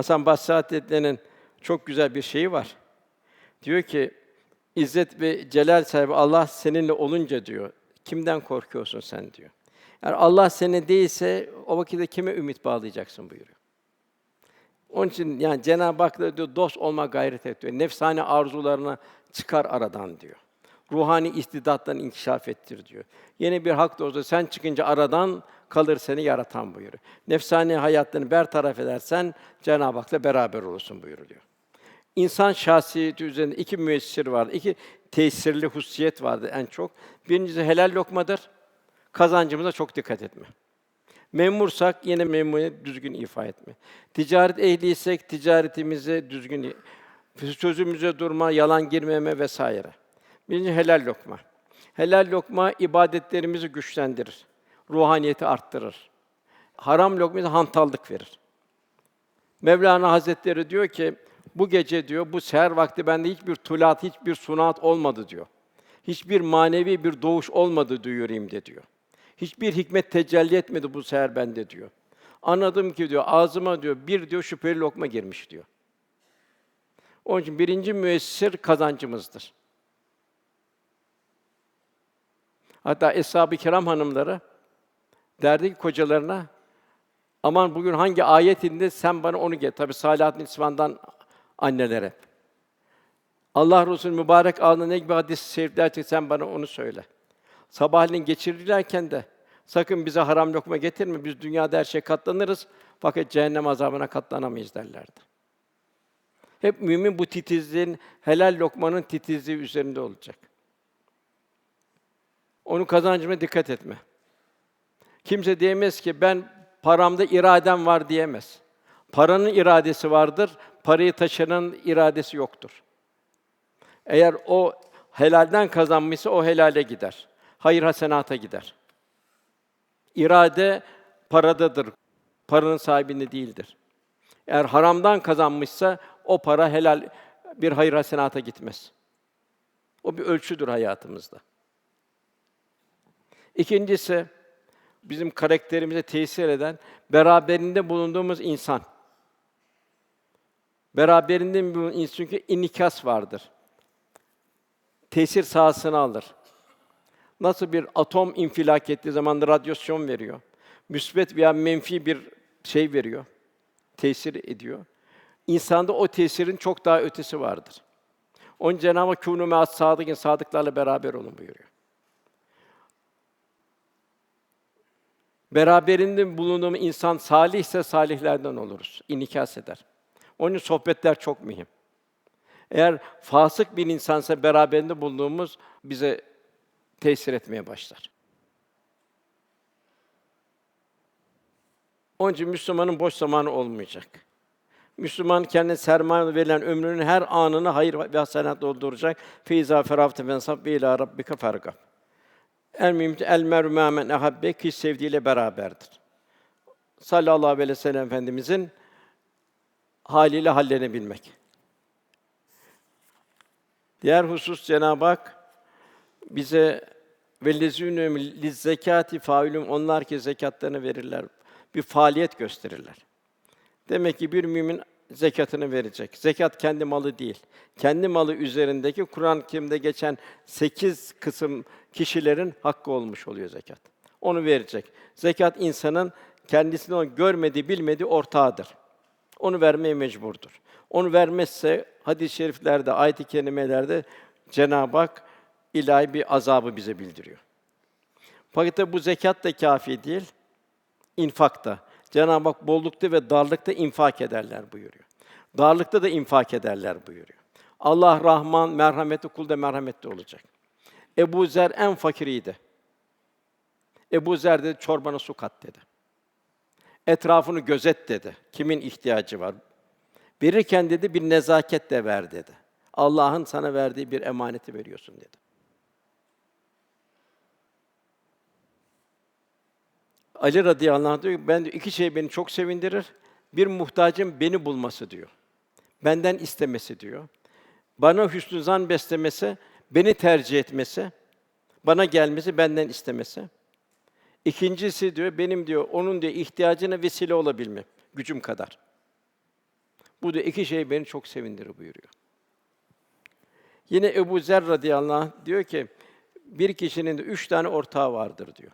Hasan Basri Hazretleri'nin çok güzel bir şeyi var. Diyor ki, İzzet ve celal sahibi Allah seninle olunca diyor, kimden korkuyorsun sen diyor. Yani Allah seni değilse o vakitte kime ümit bağlayacaksın buyuruyor. Onun için yani Cenab-ı Hak'la diyor dost olma gayret et diyor. Nefsane arzularına çıkar aradan diyor. Ruhani istidatlarını inkişaf ettir diyor. Yeni bir hak dostu sen çıkınca aradan kalır seni yaratan buyuruyor. Nefsani hayatlarını bertaraf edersen Cenab-ı Hak'la beraber olursun buyuruyor. İnsan şahsiyeti üzerinde iki müessir vardı. iki tesirli hususiyet vardı en çok. Birincisi helal lokmadır. Kazancımıza çok dikkat etme. Memursak yine memuriyet düzgün ifa etme. Ticaret ehliysek ticaretimizi düzgün sözümüze durma, yalan girmeme vesaire. Birinci helal lokma. Helal lokma ibadetlerimizi güçlendirir. Ruhaniyeti arttırır. Haram lokma ise hantallık verir. Mevlana Hazretleri diyor ki bu gece diyor bu seher vakti bende hiçbir tulat, hiçbir sunat olmadı diyor. Hiçbir manevi bir doğuş olmadı duyurayım de diyor. Hiçbir hikmet tecelli etmedi bu seher bende diyor. Anladım ki diyor ağzıma diyor bir diyor şüpheli lokma girmiş diyor. Onun için birinci müessir kazancımızdır. Hatta Eshab-ı Kiram hanımları derdi ki kocalarına aman bugün hangi ayetinde sen bana onu get. Tabi Salihat İsvan'dan annelere. Allah Resulü mübarek ağzına ne gibi hadis-i şerifler sen bana onu söyle. Sabahleyin geçirirlerken de sakın bize haram lokma getirme. Biz dünyada her şeye katlanırız fakat cehennem azabına katlanamayız derlerdi. Hep mümin bu titizliğin helal lokmanın titizliği üzerinde olacak. Onun kazancına dikkat etme. Kimse diyemez ki ben paramda iradem var diyemez. Paranın iradesi vardır, parayı taşıranın iradesi yoktur. Eğer o helalden kazanmışsa o helale gider. Hayır hasenata gider. İrade paradadır. Paranın sahibinde değildir. Eğer haramdan kazanmışsa o para helal bir hayır hasenata gitmez. O bir ölçüdür hayatımızda. İkincisi bizim karakterimize tesir eden beraberinde bulunduğumuz insan. Beraberinde bulunan insan çünkü inikas vardır. Tesir sahasını alır. Nasıl bir atom infilak ettiği zaman radyasyon veriyor. Müsbet veya menfi bir şey veriyor. Tesir ediyor. İnsanda o tesirin çok daha ötesi vardır. Onun Cenab-ı Hak kûnû me'as sadıklarla beraber olun buyuruyor. Beraberinde bulunduğum insan salihse salihlerden oluruz. İnikas eder. Onun için sohbetler çok mühim. Eğer fasık bir insansa beraberinde bulunduğumuz bize tesir etmeye başlar. Onun için Müslümanın boş zamanı olmayacak. Müslüman kendine sermaye verilen ömrünün her anını hayır ve hasenat dolduracak. Feiza ferafte fensab ve ila rabbika fargab. El mümin el meru men ehabbe ki sevdiğiyle beraberdir. Sallallahu aleyhi ve sellem efendimizin haliyle hallenebilmek. Diğer husus Cenab-ı Hak bize velezûnü liz zekati failum onlar ki zekatlarını verirler. Bir faaliyet gösterirler. Demek ki bir mümin zekatını verecek. Zekat kendi malı değil. Kendi malı üzerindeki Kur'an-ı Kerim'de geçen sekiz kısım kişilerin hakkı olmuş oluyor zekat. Onu verecek. Zekat insanın kendisini o görmediği, bilmediği ortağıdır. Onu vermeye mecburdur. Onu vermezse hadis-i şeriflerde, ayet-i kerimelerde Cenab-ı Hak ilahi bir azabı bize bildiriyor. Fakat bu zekat da kafi değil, infak da. Cenab-ı Hak bollukta ve darlıkta infak ederler buyuruyor. Darlıkta da infak ederler buyuruyor. Allah Rahman, merhametli kul da merhametli olacak. Ebu Zer en fakiriydi. Ebu Zer dedi, çorbana su kat dedi. Etrafını gözet dedi. Kimin ihtiyacı var? Verirken dedi bir nezaketle ver dedi. Allah'ın sana verdiği bir emaneti veriyorsun dedi. Ali radıyallahu anh diyor ki, ben iki şey beni çok sevindirir. Bir muhtacın beni bulması diyor. Benden istemesi diyor. Bana hüsnü zan beslemesi, beni tercih etmesi, bana gelmesi, benden istemesi. İkincisi diyor, benim diyor, onun diyor ihtiyacına vesile olabilmem, gücüm kadar. Bu da iki şey beni çok sevindirir buyuruyor. Yine Ebu Zer radıyallahu anh diyor ki bir kişinin de üç tane ortağı vardır diyor.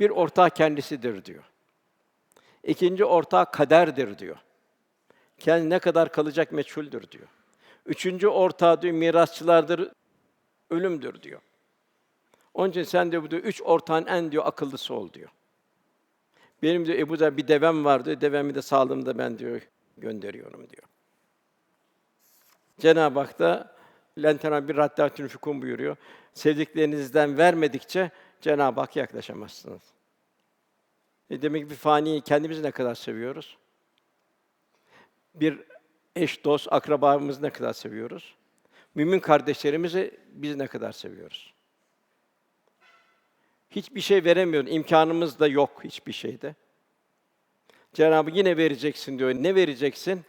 Bir ortağı kendisidir diyor. İkinci ortağı kaderdir diyor. Kendi ne kadar kalacak meçhuldür diyor. Üçüncü ortağı diyor mirasçılardır, ölümdür diyor. Onun için sen diyor bu diyor, üç ortağın en diyor akıllısı ol diyor. Benim diyor Ebu'da bir devem var diyor. Devemi de sağlığımda ben diyor gönderiyorum diyor. Cenab-ı Hak da lentena bir raddatün fükum buyuruyor. Sevdiklerinizden vermedikçe Cenab-ı Hak'a yaklaşamazsınız. E demek ki bir faniyi kendimizi ne kadar seviyoruz? Bir eş, dost, akrabamızı ne kadar seviyoruz? Mümin kardeşlerimizi biz ne kadar seviyoruz? Hiçbir şey veremiyoruz, imkanımız da yok hiçbir şeyde. Cenab-ı yine vereceksin diyor. Ne vereceksin?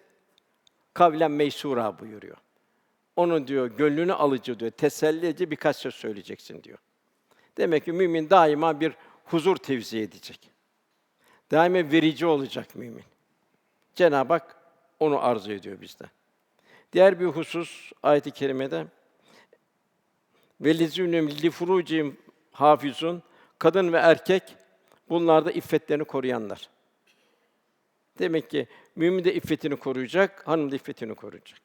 Kavlen meysura buyuruyor. Onun diyor gönlünü alıcı diyor, teselli edici birkaç söz söyleyeceksin diyor. Demek ki mümin daima bir huzur tevzi edecek. Daima verici olacak mümin. Cenab-ı Hak onu arzu ediyor bizden. Diğer bir husus ayet-i kerimede velizünüm li furucihim hafizun kadın ve erkek bunlar da iffetlerini koruyanlar. Demek ki mümin de iffetini koruyacak, hanım da iffetini koruyacak.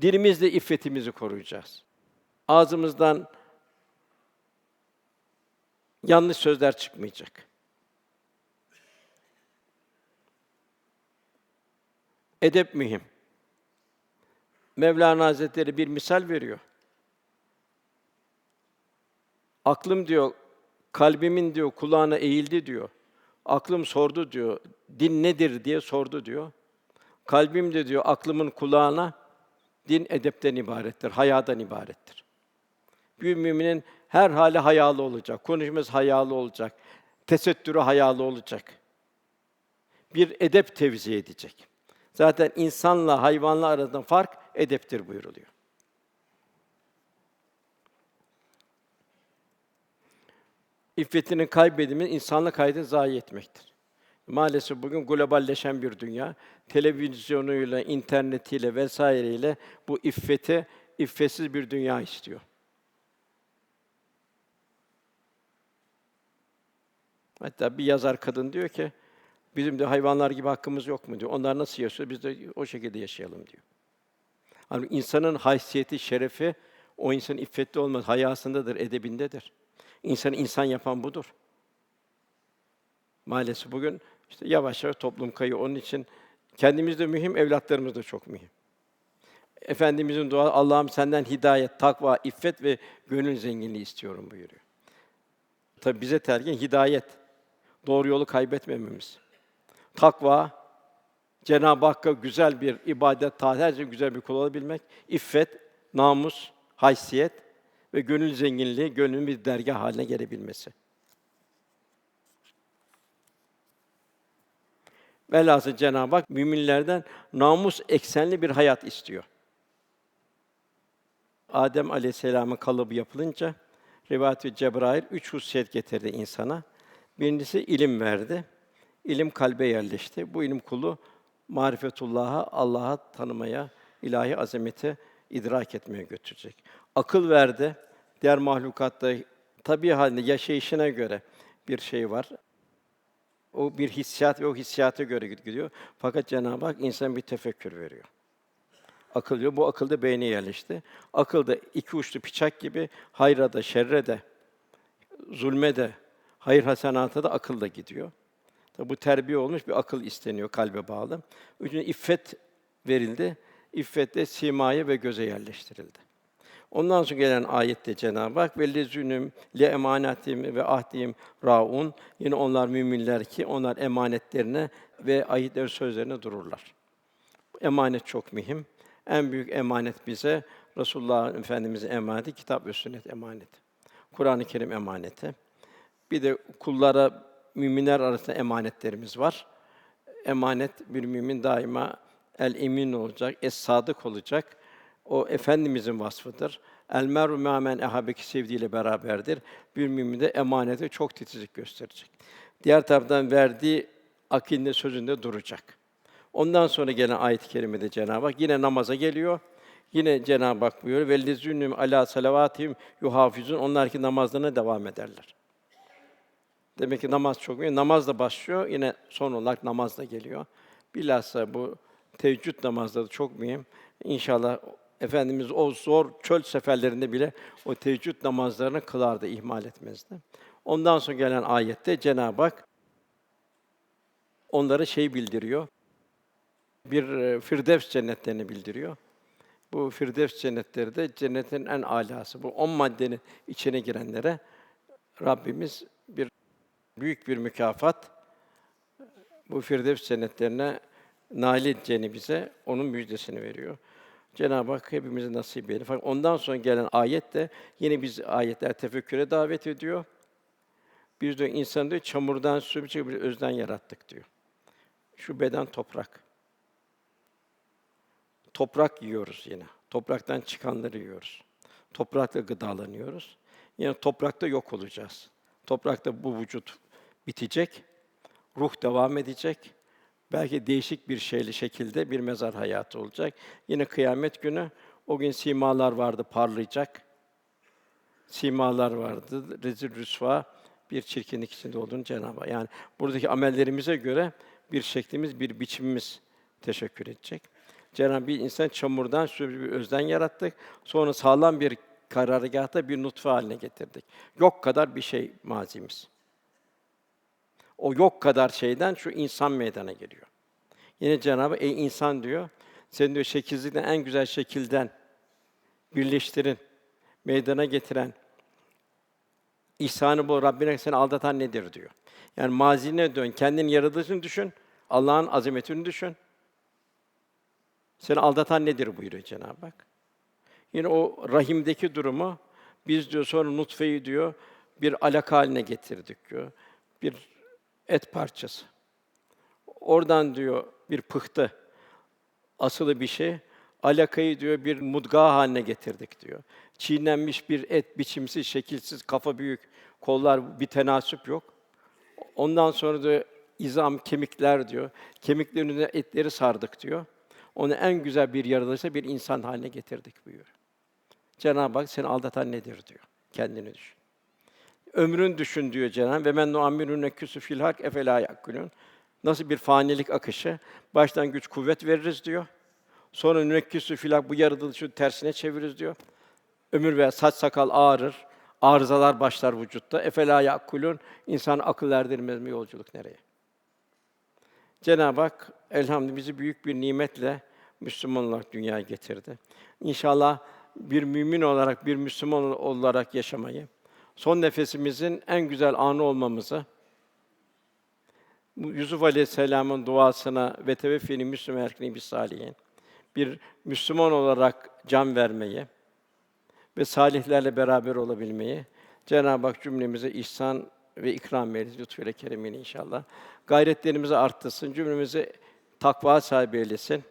Dilimizle iffetimizi koruyacağız. Ağzımızdan yanlış sözler çıkmayacak. Edep mühim. Mevlana Hazretleri bir misal veriyor. Aklım diyor, kalbimin diyor kulağına eğildi diyor. Aklım sordu diyor. Din nedir diye sordu diyor. Kalbim de diyor aklımın kulağına din edepten ibarettir, hayadan ibarettir. Bir müminin her hali hayalı olacak, konuşması hayalı olacak, tesettürü hayalı olacak. Bir edep tevzi edecek. Zaten insanla hayvanla arasında fark edeptir buyuruluyor. İffetini kaybedimi insanlık hayatını zayi etmektir. Maalesef bugün globalleşen bir dünya, televizyonuyla, internetiyle vesaireyle bu iffeti iffetsiz bir dünya istiyor. Hatta bir yazar kadın diyor ki, bizim de hayvanlar gibi hakkımız yok mu diyor. Onlar nasıl yaşıyor, biz de o şekilde yaşayalım diyor. Hani insanın haysiyeti, şerefi, o insanın iffetli olması hayasındadır, edebindedir. İnsanı insan yapan budur. Maalesef bugün işte yavaş yavaş toplum kayıyor. Onun için kendimiz de mühim, evlatlarımız da çok mühim. Efendimizin dua Allah'ım senden hidayet, takva, iffet ve gönül zenginliği istiyorum buyuruyor. Tabi bize telkin hidayet, doğru yolu kaybetmememiz. Takva, Cenab-ı Hakk'a güzel bir ibadet, taat, güzel bir kul olabilmek. İffet, namus, haysiyet ve gönül zenginliği, gönlün bir dergah haline gelebilmesi. Velhâsıl Cenab-ı Hak müminlerden namus eksenli bir hayat istiyor. Adem Aleyhisselam'ın kalıbı yapılınca rivayet-i Cebrail üç hususiyet getirdi insana. Birincisi ilim verdi. İlim kalbe yerleşti. Bu ilim kulu marifetullah'a, Allah'a tanımaya, ilahi azameti idrak etmeye götürecek. Akıl verdi. Diğer mahlukatta tabii halinde yaşayışına göre bir şey var. O bir hissiyat ve o hissiyata göre gidiyor. Fakat Cenab-ı Hak insan bir tefekkür veriyor. Akıl diyor. Bu akılda beyne yerleşti. Akılda iki uçlu bıçak gibi hayra da, şerre de, zulme de, hayır hasenata da akılla gidiyor. Tabi bu terbiye olmuş bir akıl isteniyor kalbe bağlı. Üçüncü iffet verildi. İffet de simaya ve göze yerleştirildi. Ondan sonra gelen ayette Cenab-ı Hak ve lezünüm le emanetim ve ahdihim raun yine onlar müminler ki onlar emanetlerine ve ayetler sözlerine dururlar. Emanet çok mühim. En büyük emanet bize Resulullah Efendimiz'in emaneti, kitap ve sünnet emaneti. Kur'an-ı Kerim emaneti. Bir de kullara müminler arasında emanetlerimiz var. Emanet bir mümin daima el emin olacak, es sadık olacak. O efendimizin vasfıdır. El meru me'amen ehabeki sevdiğiyle beraberdir. Bir mümin de emanete çok titizlik gösterecek. Diğer taraftan verdiği akinde sözünde duracak. Ondan sonra gelen ayet-i kerimede Cenab-ı Hak yine namaza geliyor. Yine Cenab-ı Hak buyuruyor: "Vellezînhum alâ salavatihim yuhafizun." Onlar ki namazlarına devam ederler. Demek ki namaz çok mühim. Namazla başlıyor, yine son olarak namazla geliyor. Bilhassa bu teheccüd namazları çok mühim. İnşallah Efendimiz o zor çöl seferlerinde bile o teheccüd namazlarını kılardı, ihmal etmezdi. Ondan sonra gelen ayette Cenab-ı Hak onlara şey bildiriyor. Bir e, Firdevs cennetlerini bildiriyor. Bu Firdevs cennetleri de cennetin en âlâsı. Bu on maddenin içine girenlere Rabbimiz büyük bir mükafat bu Firdevs cennetlerine nail edeceğini bize onun müjdesini veriyor. Cenab-ı Hak hepimize nasip eylesin. Fakat ondan sonra gelen ayet de yine biz ayetler tefekküre davet ediyor. Biz diyor insan diyor çamurdan sümçük bir özden yarattık diyor. Şu beden toprak. Toprak yiyoruz yine. Topraktan çıkanları yiyoruz. Toprakla gıdalanıyoruz. Yine toprakta yok olacağız. Toprakta bu vücut bitecek. Ruh devam edecek. Belki değişik bir şeyli şekilde bir mezar hayatı olacak. Yine kıyamet günü o gün simalar vardı parlayacak. Simalar vardı. Rezil rüsva bir çirkinlik içinde olduğunu Cenab-ı Hak. Yani buradaki amellerimize göre bir şeklimiz, bir biçimimiz teşekkür edecek. Cenab-ı bir insan çamurdan sürü bir özden yarattık. Sonra sağlam bir karargâhta bir nutfe haline getirdik. Yok kadar bir şey mazimiz. O yok kadar şeyden şu insan meydana geliyor. Yine Cenab-ı ey insan diyor, seni diyor şekilsizlikten en güzel şekilden birleştirin, meydana getiren, ihsanı bu Rabbine seni aldatan nedir diyor. Yani mazine dön, kendini yaratılışını düşün, Allah'ın azametini düşün. Seni aldatan nedir buyuruyor Cenab-ı Hak. Yine o rahimdeki durumu biz diyor sonra nutfeyi diyor bir alaka haline getirdik diyor. Bir et parçası. Oradan diyor bir pıhtı asılı bir şey. Alakayı diyor bir mudga haline getirdik diyor. Çiğnenmiş bir et, biçimsiz, şekilsiz, kafa büyük, kollar bir tenasüp yok. Ondan sonra da izam, kemikler diyor. Kemiklerin üzerine etleri sardık diyor. Onu en güzel bir yaratılışa bir insan haline getirdik buyuruyor. Cenab-ı Hak seni aldatan nedir diyor. Kendini düşün. Ömrün düşün diyor Cenab-ı. Ve men nuammirun neküsü fil hak efela yakulun. Nasıl bir fanilik akışı. Baştan güç kuvvet veririz diyor. Sonra nünekküsü filak bu yaratılışı tersine çeviririz diyor. Ömür veya saç sakal ağrır. Arızalar başlar vücutta. Efela yakulun. İnsan akıl erdirmez mi yolculuk nereye? Cenab-ı Hak elhamdülillah bizi büyük bir nimetle Müslüman dünyaya getirdi. İnşallah bir mümin olarak, bir Müslüman olarak yaşamayı, son nefesimizin en güzel anı olmamızı, Yusuf Aleyhisselam'ın duasına ve teveffini Müslüman erkini bir salihin, bir Müslüman olarak can vermeyi ve salihlerle beraber olabilmeyi Cenab-ı Hak cümlemize ihsan ve ikram eylesin lütfuyla keremiyle inşallah. Gayretlerimizi arttırsın, cümlemizi takva sahibi eylesin.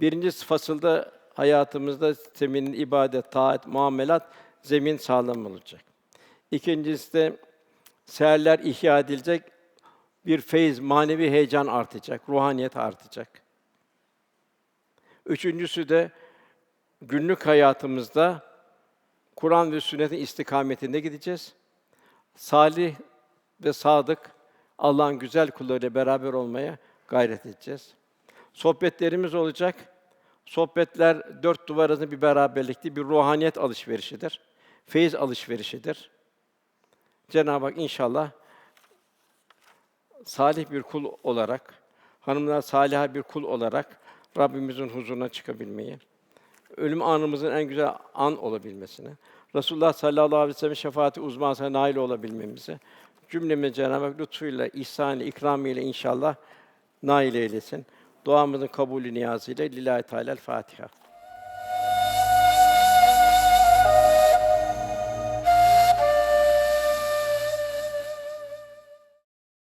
Birinci fasılda hayatımızda zemin, ibadet, taat, muamelat zemin sağlam olacak. İkincisi de seherler ihya edilecek, bir feyiz, manevi heyecan artacak, ruhaniyet artacak. Üçüncüsü de günlük hayatımızda Kur'an ve sünnetin istikametinde gideceğiz. Salih ve sadık Allah'ın güzel kullarıyla beraber olmaya gayret edeceğiz. Sohbetlerimiz olacak. Sohbetler dört duvar arasında bir beraberlikti, bir ruhaniyet alışverişidir. Feyiz alışverişidir. Cenab-ı Hak inşallah salih bir kul olarak, hanımlar salih bir kul olarak Rabbimizin huzuruna çıkabilmeyi, ölüm anımızın en güzel an olabilmesini, Resulullah sallallahu aleyhi ve sellem şefaati uzmanına nail olabilmemizi, cümlemize Cenab-ı Hak lütfuyla, ihsanı, ikramıyla inşallah nail eylesin. Duamızın kabulü niyazıyla Lillahi Teala Fatiha.